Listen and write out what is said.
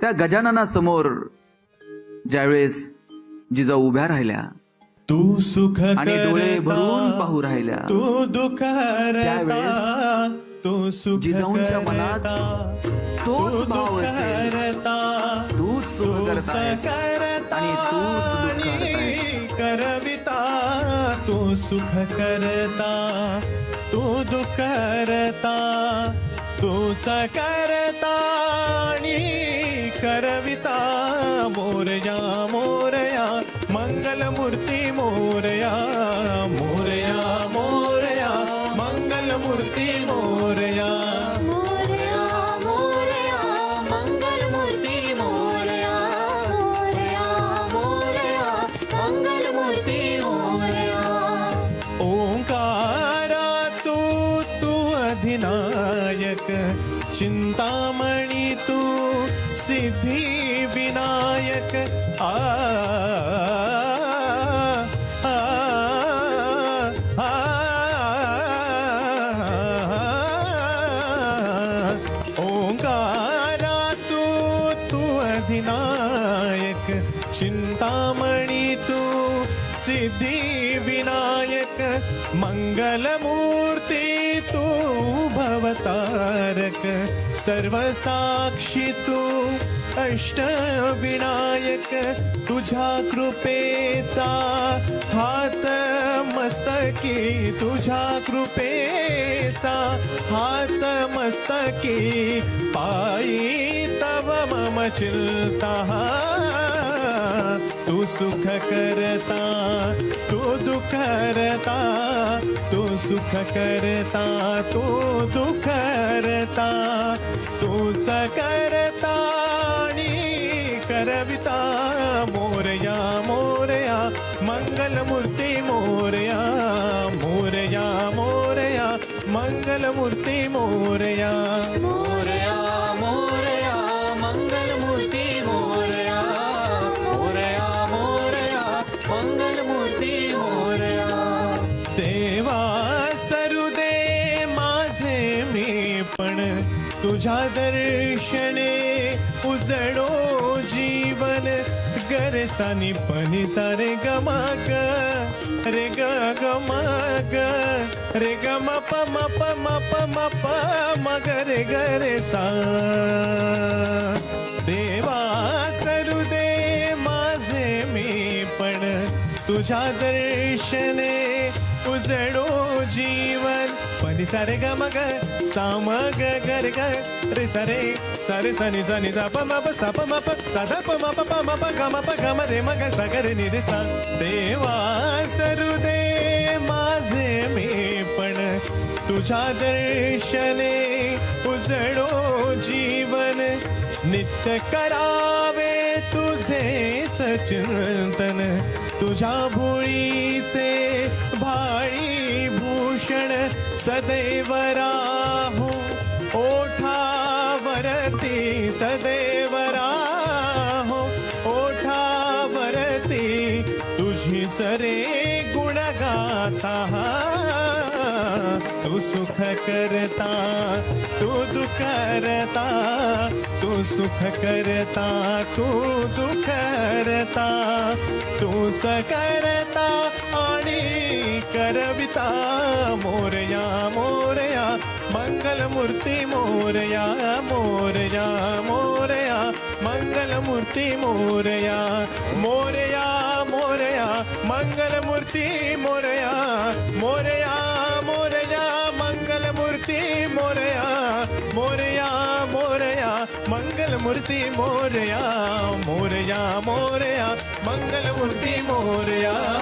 त्या गजाननासमोर ज्यावेळेस जिजाऊ उभ्या राहिल्या तू सुख आणि डोळे भरून पाहू राहिल्या तू दुःख तू सुख जिजाऊंच्या मनात तोच तू भाव असेल. तूच सुख करता आणि तूच दुःख. करविता तू सुख करता तू दुःख करता तूच करता. मोरया मोरया मंगलमूर्ती मोरया। मोरया अधिनायक चिंतामणी तू सिद्धी विनायक आ आ, आ, आ. ओंकारा तू तू अधिनायक चिंतामणी तू सिद्धी तारक मङ्गलमूर्ति तु भवतारक सर्वसाक्षी तु अष्टविनायक तुझ्या कृपेचा हात मस्तकी तुझ्या कृपेचा हात मस्तकी पायी तव मम चिंता तू सुख करता तू दुख करता तू सुख करता तू दुख करता तूच करता आणि करविता मोरया मोरया मंगलमूर्ती मोरया मोरया मोरया मंगलमूर्ती मोरया. मोरया मोरया पण तुझ्या दर्शने उजडो जीवन. गरसानी पणी सारे गमाग रे ग गमाग रे ग म प म प म प म प म ग रे ग रे सा. देवा सरुदे माझे मी पण तुझ्या दर्शने उजडो जीवन पनी सारे ग मग साम ग गर ग रे सरे सरे सनी सनी सा प म प सा प म प सा ध प म प प म प ग म प ग म रे म सा ग रे नि रे सा. देवा सरुदे माझे मी पण. तुझ्या दर्शने उजळो जीवन. नित्य करावे तुझेच चिंतन तुझ्या भोळीचे सदैव राहो ओठावरती सदैव राहो ओठावरती तुझीच रे गुण गाता तू सुख करता तू दुख करता तू सुख करता तू दुख करता तूच करता आणि करविता मोरया मोरया मंगलमूर्ती मोरया मोरया मोरया मंगलमूर्ती मोरया मोरया मोरया मंगलमूर्ती मोरया. मंगलमूर्ती मोरया मोरया मोरया मंगलमूर्ती मोरया मोरया मोरया।